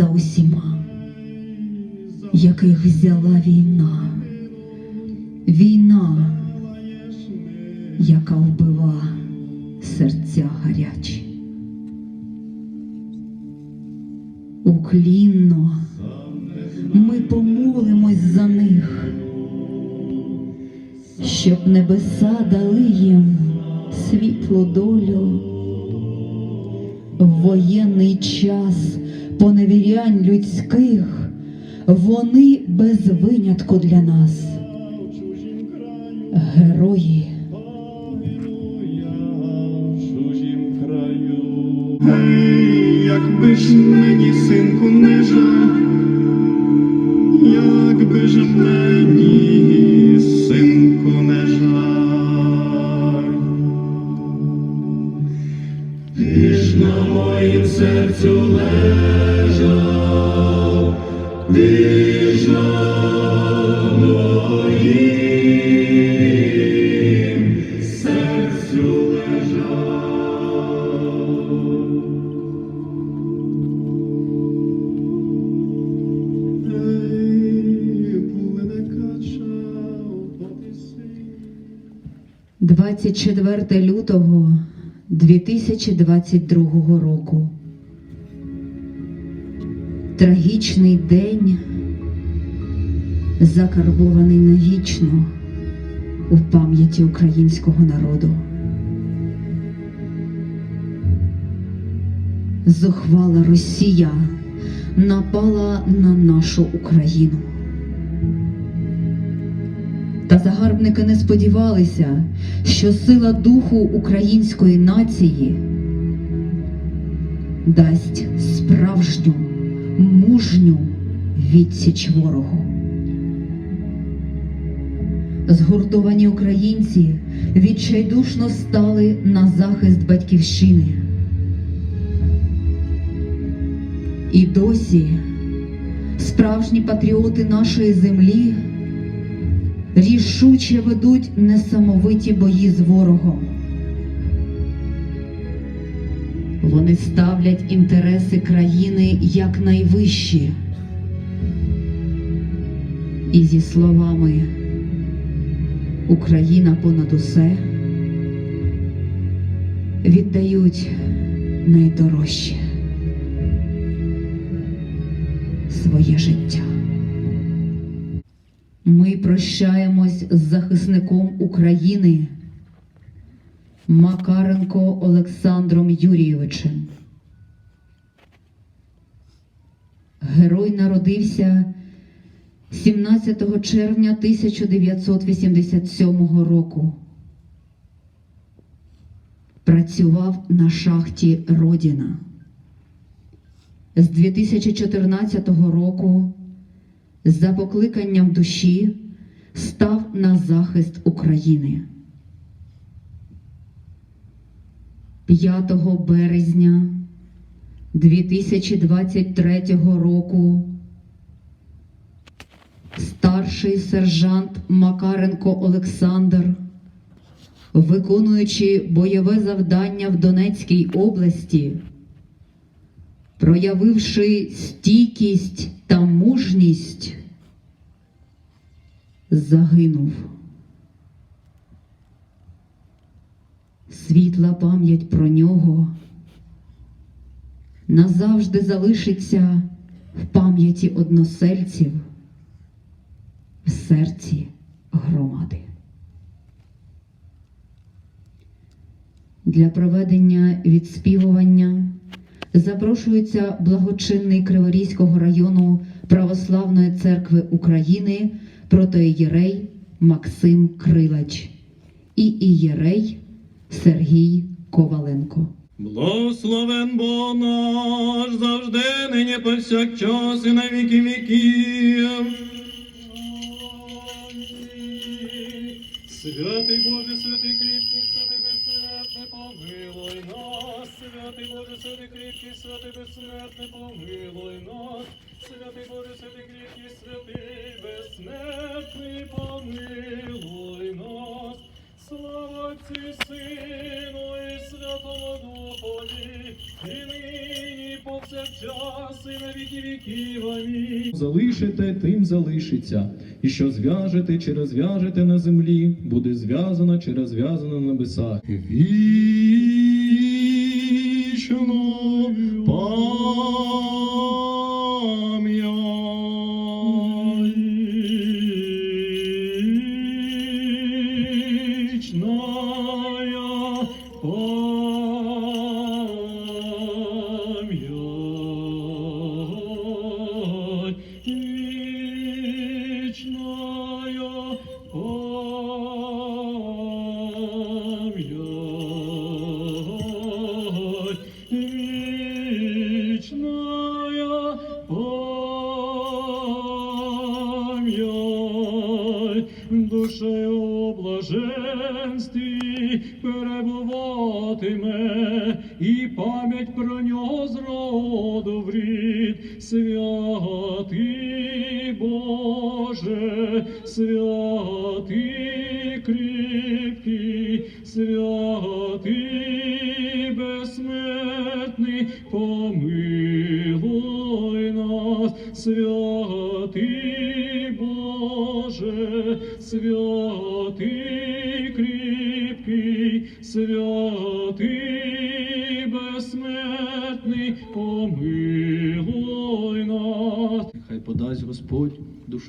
за усіма, яких взяла війна. Війна, яка вбива серця гарячі. Уклінно ми помолимось за них, щоб небеса дали їм світлу долю. В воєнний час поневірянь людських вони без винятку для нас. Герої. Ми, як. Якби ж мені, синку, не жаль, моїм серцю лежав. Тисі. 24 лютого 2022 року. Трагічний день, закарбований навічно у пам'яті українського народу. Зухвала Росія напала на нашу Україну. Та загарбники не сподівалися, що сила духу української нації дасть справжню мужню відсіч ворогу. Згуртовані українці відчайдушно стали на захист батьківщини. І досі справжні патріоти нашої землі рішуче ведуть несамовиті бої з ворогом. Вони ставлять інтереси країни як найвищі. І зі словами Україна понад усе віддають найдорожче своє життя. Ми прощаємось з захисником України Макаренко Олександром Юрійовичем. Герой народився 17 червня 1987 року. Працював на шахті Родіна. З 2014 року за покликанням душі став на захист України. 5 березня 2023 року старший сержант Макаренко Олександр, виконуючи бойове завдання в Донецькій області, проявивши стійкість та мужність, загинув. Світла пам'ять про нього назавжди залишиться в пам'яті односельців, серці громади. Для проведення відспівування Запрошується благочинний Криворізького району Православної церкви України протоієрей Максим Крилач і ієрей Сергій Коваленко. Благословен Бог наш, завжди, нині повсякчас і на віки віків. Святий Боже, святий кріпкий, святий безсмертний, помилуй нас. Святий Боже, святий кріпкий, святий безсмертний, помилуй нас. Святий Боже, святий кріпкий, святий безсмертний, помилуй нас. Слава Отцю, Сину і Святому Духові, і нині, повсякчас, і на віки віків. Амінь. Залишите, тим залишиться. І що зв'яжете чи розв'яжете на землі, буде зв'язано чи розв'язано на небесах. Святий крепкий, святий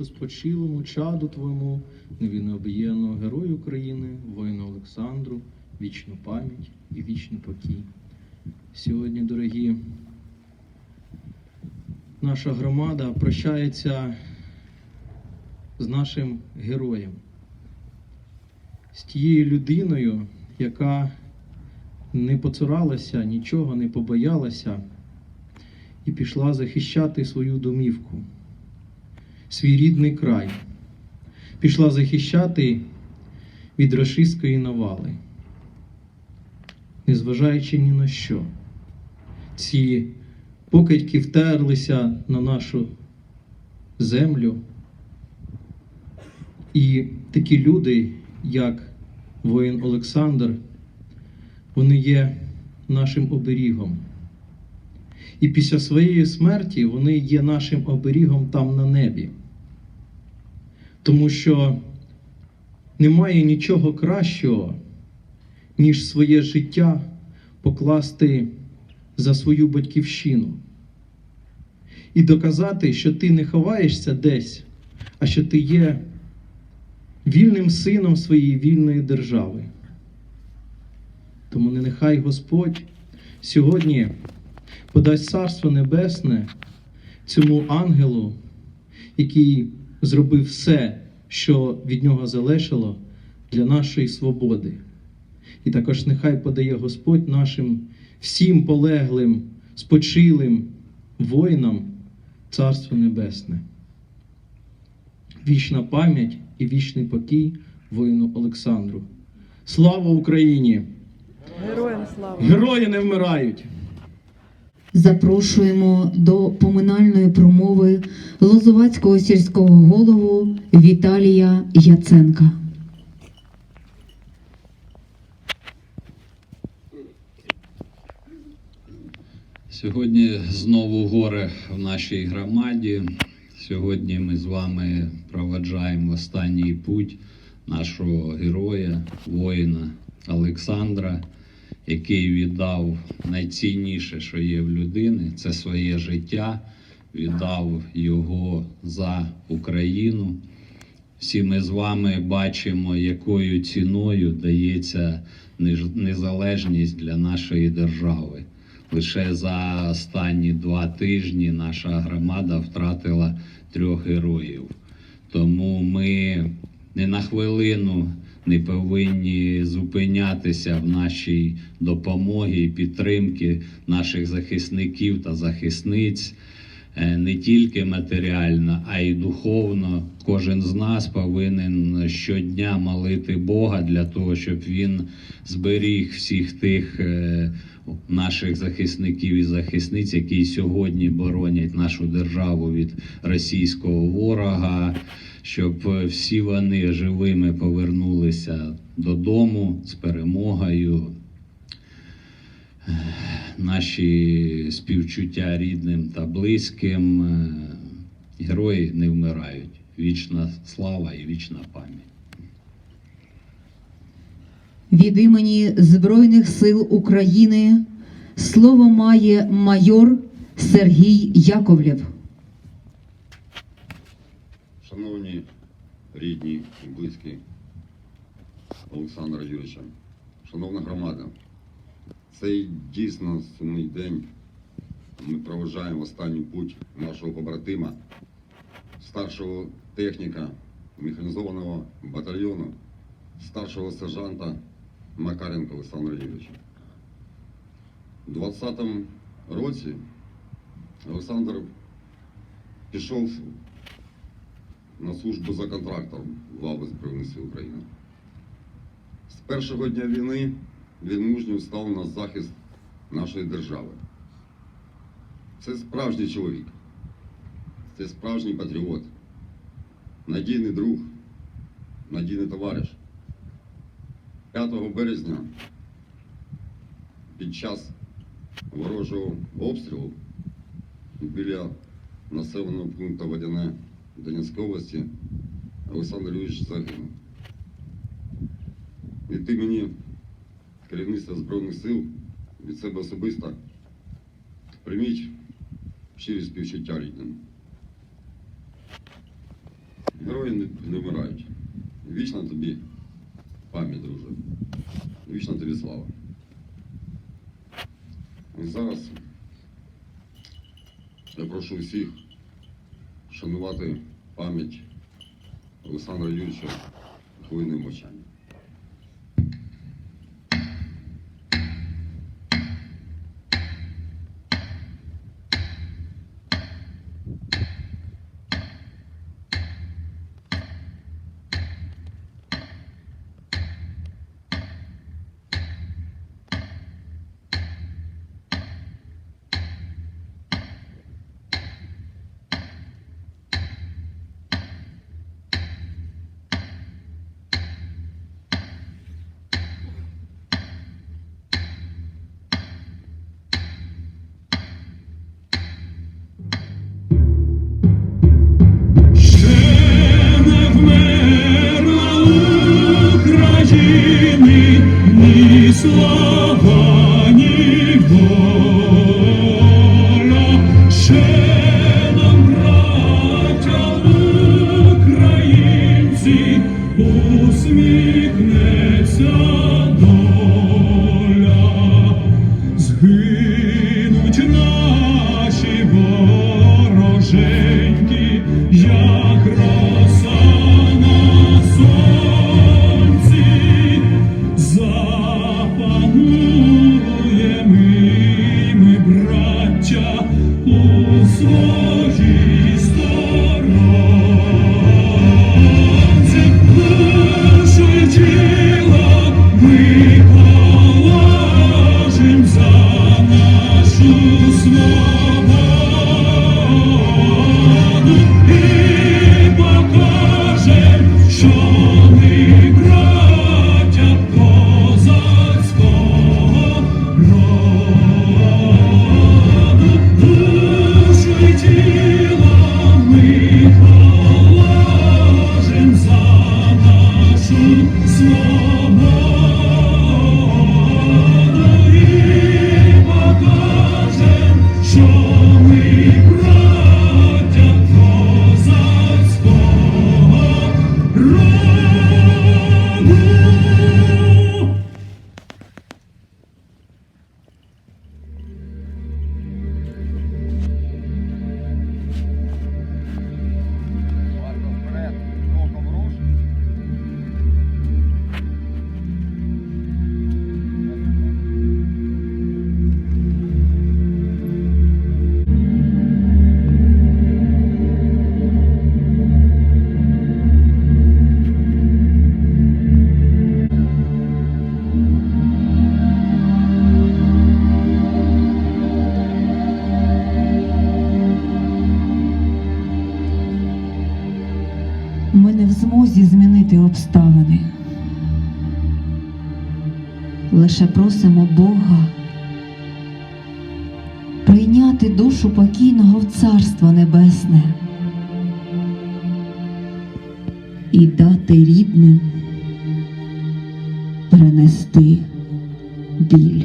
душу спочилому чаду твоєму, невинно герою України, воїну Олександру, вічну пам'ять і вічний покій. Сьогодні, дорогі, наша громада прощається з нашим героєм, з тією людиною, яка не поцуралася, нічого не побоялася і пішла захищати свою домівку, свій рідний край, пішла захищати від рашистської навали. Незважаючи ні на що, ці покидьки втерлися на нашу землю. І такі люди, як воїн Олександр, вони є нашим оберігом. І після своєї смерті вони є нашим оберігом там на небі. Тому що немає нічого кращого, ніж своє життя покласти за свою батьківщину. І доказати, що ти не ховаєшся десь, а що ти є вільним сином своєї вільної держави. Тому не нехай Господь сьогодні подасть Царство Небесне цьому ангелу, який зробив все, що від нього залежало для нашої свободи. І також нехай подає Господь нашим всім полеглим, спочилим воїнам Царство Небесне. Вічна пам'ять і вічний покій воїну Олександру. Слава Україні! Героям слава! Герої не вмирають! Запрошуємо до поминальної промови Лозувацького сільського голову Віталія Яценка. Сьогодні знову горе в нашій громаді. Сьогодні ми з вами проведжаємо останній путь нашого героя, воїна Олександра, який віддав найцінніше, що є в людини, це своє життя, віддав його за Україну. Всі ми з вами бачимо, якою ціною дається незалежність для нашої держави. Лише за останні два тижні наша громада втратила трьох героїв. Тому ми не на хвилину не повинні зупинятися в нашій допомогі і підтримки наших захисників та захисниць е, не тільки матеріально, а й духовно. Кожен з нас повинен щодня молити Бога для того, щоб він зберіг всіх тих е, наших захисників і захисниць, які сьогодні боронять нашу державу від російського ворога, щоб е, всі вони живими повернулися додому з перемогою. Е, Наші співчуття рідним та близьким. Е, Герої не вмирають. Вічна слава і вічна пам'ять. Від імені Збройних сил України слово має майор Сергій Яковлєв. Шановні рідні і близькі Олександра Юрійовича, шановна громада, цей дійсно сумний день. Ми проважаємо останній путь нашого побратима, старшого техніка механізованого батальйону, старшого сержанта Макаренка Олександра Юрійовича. У 20-му році Олександр пішов на службу за контрактом в лави Збройних сил України. З першого дня війни він мужньо став на захист нашої держави. Це справжній чоловік, це справжній патріот, надійний друг, надійний товариш. 5 березня під час ворожого обстрілу біля населеного пункту Водяне Донецької області Олександр Юрійович загинув. Від імені керівництва Збройних сил від себе особисто прийміть щирі співчуття рідним. Герої не, не вмирають. Вічна тобі пам'ять, друже. Вічна тобі слава. І зараз я прошу всіх шанувати пам'ять Олександра Юрійовича хвилиною мовчанням. Згинуть наші спромозі змінити обставини. Лише просимо Бога прийняти душу покійного в Царство Небесне і дати рідним перенести біль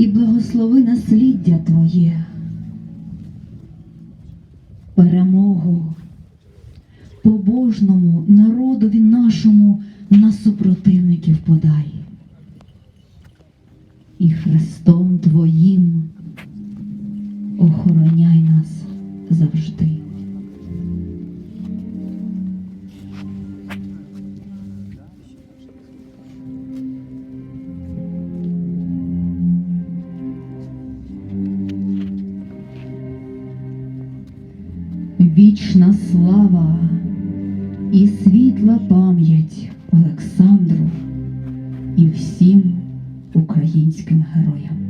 і благослови насліддя Твоє, перемогу побожному народові нашому на супротивників подай. І Христом Твоїм Слава і світла пам'ять Олександру і всім українським героям.